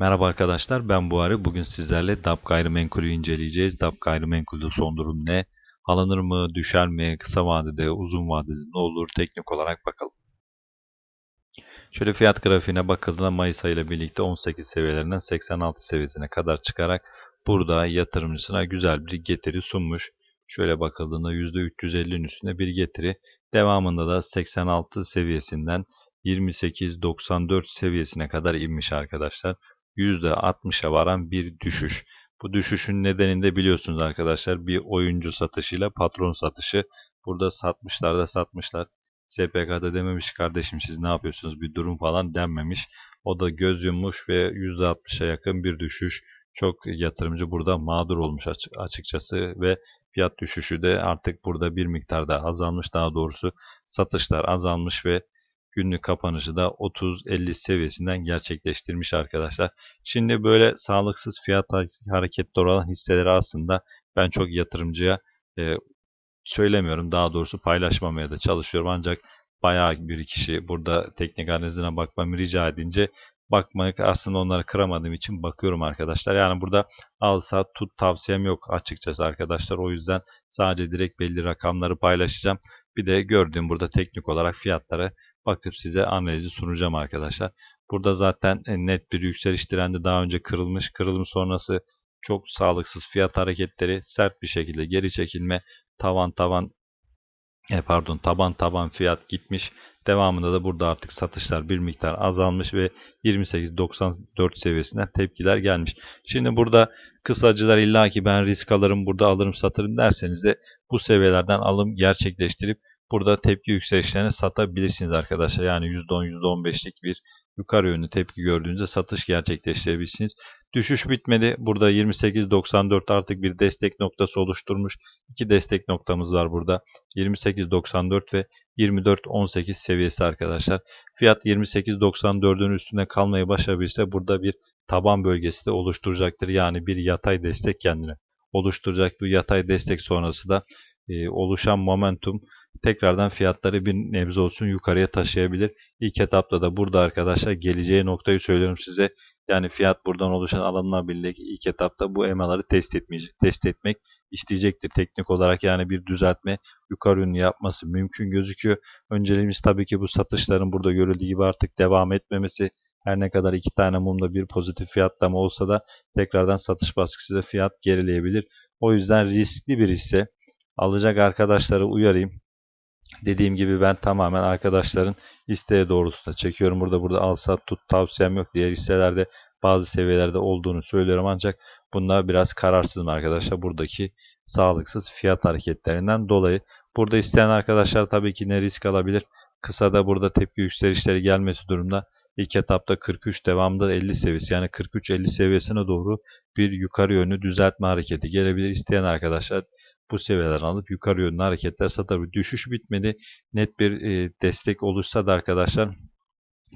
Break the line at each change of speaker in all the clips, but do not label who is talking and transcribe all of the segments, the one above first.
Merhaba arkadaşlar ben Buhari. Bugün sizlerle DAP gayrimenkulü inceleyeceğiz. DAP gayrimenkulde son durum ne? Alınır mı, düşer mi, kısa vadede, uzun vadede ne olur teknik olarak bakalım. Şöyle fiyat grafiğine bakıldığında Mayıs ayı ile birlikte 18 seviyelerinden 86 seviyesine kadar çıkarak burada yatırımcısına güzel bir getiri sunmuş. Şöyle bakıldığında %350'nin üstünde bir getiri. Devamında da 86 seviyesinden 28.94 seviyesine kadar inmiş arkadaşlar. %60'a varan bir düşüş. Bu düşüşün nedeni de biliyorsunuz arkadaşlar bir oyuncu satışıyla patron satışı. Burada satmışlar da satmışlar. SPK'da dememiş kardeşim siz ne yapıyorsunuz bir durum falan denmemiş. O da göz yummuş ve %60'a yakın bir düşüş. Çok yatırımcı burada mağdur olmuş açıkçası ve fiyat düşüşü de artık burada bir miktarda azalmış. Daha doğrusu satışlar azalmış ve günlük kapanışı da 30-50 seviyesinden gerçekleştirmiş arkadaşlar. Şimdi böyle sağlıksız fiyat hareketleri olan hisseleri aslında ben çok yatırımcıya e, söylemiyorum. Daha doğrusu paylaşmamaya da çalışıyorum. Ancak bayağı bir kişi burada teknik analizine bakmamı rica edince bakmak aslında onları kıramadığım için bakıyorum arkadaşlar. Yani burada al sat tut tavsiyem yok açıkçası arkadaşlar. O yüzden sadece direkt belli rakamları paylaşacağım. Bir de gördüğüm burada teknik olarak fiyatları bakıp size analizi sunacağım arkadaşlar. Burada zaten e, net bir yükseliş trendi daha önce kırılmış. Kırılım sonrası çok sağlıksız fiyat hareketleri sert bir şekilde geri çekilme tavan tavan e pardon taban taban fiyat gitmiş. Devamında da burada artık satışlar bir miktar azalmış ve 28.94 seviyesinden tepkiler gelmiş. Şimdi burada kısacılar illa ki ben risk alırım burada alırım satırım derseniz de bu seviyelerden alım gerçekleştirip burada tepki yükselişlerini satabilirsiniz arkadaşlar. Yani %10 %15'lik bir yukarı yönlü tepki gördüğünüzde satış gerçekleştirebilirsiniz. Düşüş bitmedi. Burada 28.94 artık bir destek noktası oluşturmuş. İki destek noktamız var burada. 28.94 ve 24.18 seviyesi arkadaşlar. Fiyat 28.94'ün üstünde kalmayı başarabilirse burada bir taban bölgesi de oluşturacaktır. Yani bir yatay destek kendine oluşturacak. Bu yatay destek sonrası da e, oluşan momentum tekrardan fiyatları bir nebze olsun yukarıya taşıyabilir. İlk etapta da burada arkadaşlar geleceği noktayı söylüyorum size. Yani fiyat buradan oluşan alanla birlikte ilk etapta bu emaları test etmeyecek, test etmek isteyecektir teknik olarak yani bir düzeltme yukarı yönlü yapması mümkün gözüküyor. Önceliğimiz tabii ki bu satışların burada görüldüğü gibi artık devam etmemesi. Her ne kadar iki tane mumda bir pozitif fiyatlama olsa da tekrardan satış baskısıyla fiyat gerileyebilir. O yüzden riskli bir hisse alacak arkadaşları uyarayım. Dediğim gibi ben tamamen arkadaşların isteği doğrultusunda çekiyorum. Burada burada al sat tut tavsiyem yok. Diğer hisselerde bazı seviyelerde olduğunu söylüyorum ancak bunlar biraz kararsızım arkadaşlar. Buradaki sağlıksız fiyat hareketlerinden dolayı. Burada isteyen arkadaşlar tabii ki ne risk alabilir? Kısada burada tepki yükselişleri gelmesi durumda ilk etapta 43 devamında 50 seviyesi yani 43-50 seviyesine doğru bir yukarı yönlü düzeltme hareketi gelebilir. isteyen arkadaşlar bu seviyelerden alıp yukarı yönlü hareketler satabilir. Düşüş bitmedi. Net bir e, destek oluşsa da arkadaşlar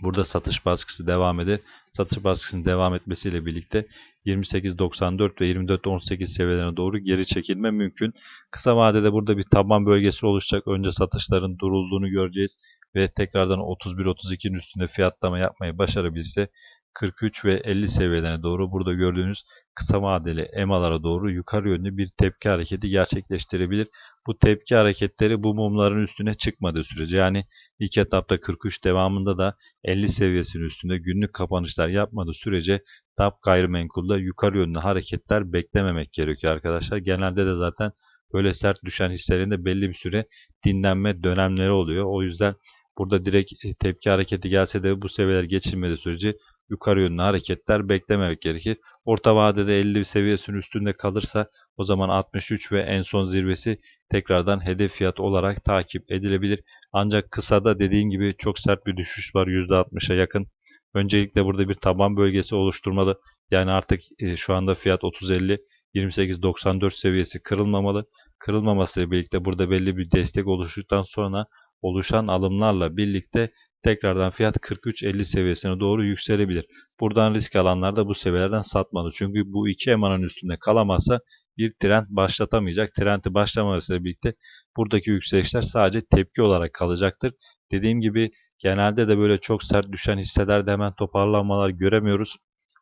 burada satış baskısı devam eder. Satış baskısının devam etmesiyle birlikte 28.94 ve 24.18 seviyelerine doğru geri çekilme mümkün. Kısa vadede burada bir taban bölgesi oluşacak. Önce satışların durulduğunu göreceğiz ve tekrardan 31-32'nin üstünde fiyatlama yapmayı başarabilirse 43 ve 50 seviyelerine doğru burada gördüğünüz kısa vadeli EMA'lara doğru yukarı yönlü bir tepki hareketi gerçekleştirebilir. Bu tepki hareketleri bu mumların üstüne çıkmadığı sürece yani ilk etapta 43 devamında da 50 seviyesinin üstünde günlük kapanışlar yapmadığı sürece TAP gayrimenkulda yukarı yönlü hareketler beklememek gerekiyor arkadaşlar. Genelde de zaten böyle sert düşen hislerinde belli bir süre dinlenme dönemleri oluyor. O yüzden burada direkt tepki hareketi gelse de bu seviyeler geçilmediği sürece yukarı yönlü hareketler beklememek gerekir. Orta vadede 50 seviyesinin üstünde kalırsa o zaman 63 ve en son zirvesi tekrardan hedef fiyat olarak takip edilebilir. Ancak kısada dediğim gibi çok sert bir düşüş var %60'a yakın. Öncelikle burada bir taban bölgesi oluşturmalı. Yani artık e, şu anda fiyat 30-50 28.94 seviyesi kırılmamalı. Kırılmamasıyla birlikte burada belli bir destek oluştuktan sonra oluşan alımlarla birlikte tekrardan fiyat 43.50 seviyesine doğru yükselebilir. Buradan risk alanlar da bu seviyelerden satmalı. Çünkü bu iki emanın üstünde kalamazsa bir trend başlatamayacak. Trendi başlamasıyla birlikte buradaki yükselişler sadece tepki olarak kalacaktır. Dediğim gibi genelde de böyle çok sert düşen hisselerde hemen toparlanmalar göremiyoruz.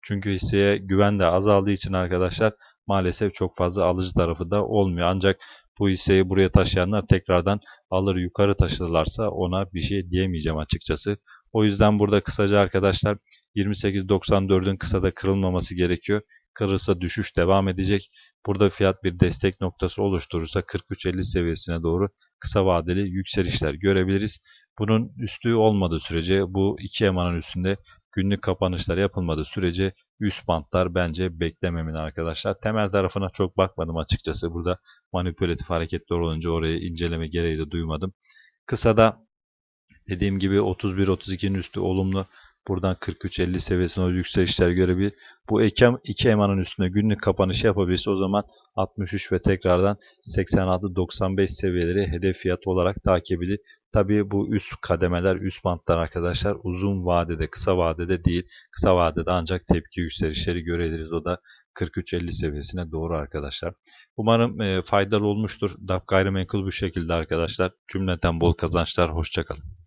Çünkü hisseye güven de azaldığı için arkadaşlar maalesef çok fazla alıcı tarafı da olmuyor. Ancak bu hisseyi buraya taşıyanlar tekrardan alır yukarı taşırlarsa ona bir şey diyemeyeceğim açıkçası. O yüzden burada kısaca arkadaşlar 28.94'ün kısada kırılmaması gerekiyor. Kırılsa düşüş devam edecek. Burada fiyat bir destek noktası oluşturursa 43.50 seviyesine doğru kısa vadeli yükselişler görebiliriz. Bunun üstü olmadığı sürece bu iki emanın üstünde günlük kapanışlar yapılmadığı sürece üst bantlar bence beklememin arkadaşlar. Temel tarafına çok bakmadım açıkçası. Burada manipülatif hareketler olunca orayı inceleme gereği de duymadım. Kısada dediğim gibi 31-32'nin üstü olumlu. Buradan 43-50 seviyesine o yükselişler görebilir. Bu iki, iki emanın üstünde günlük kapanış yapabilirse o zaman 63 ve tekrardan 86-95 seviyeleri hedef fiyat olarak takip edilir. Tabii bu üst kademeler, üst bantlar arkadaşlar uzun vadede, kısa vadede değil. Kısa vadede ancak tepki yükselişleri görebiliriz. O da 43-50 seviyesine doğru arkadaşlar. Umarım e, faydalı olmuştur. DAP gayrimenkul bu şekilde arkadaşlar. Cümleten bol kazançlar. Hoşçakalın.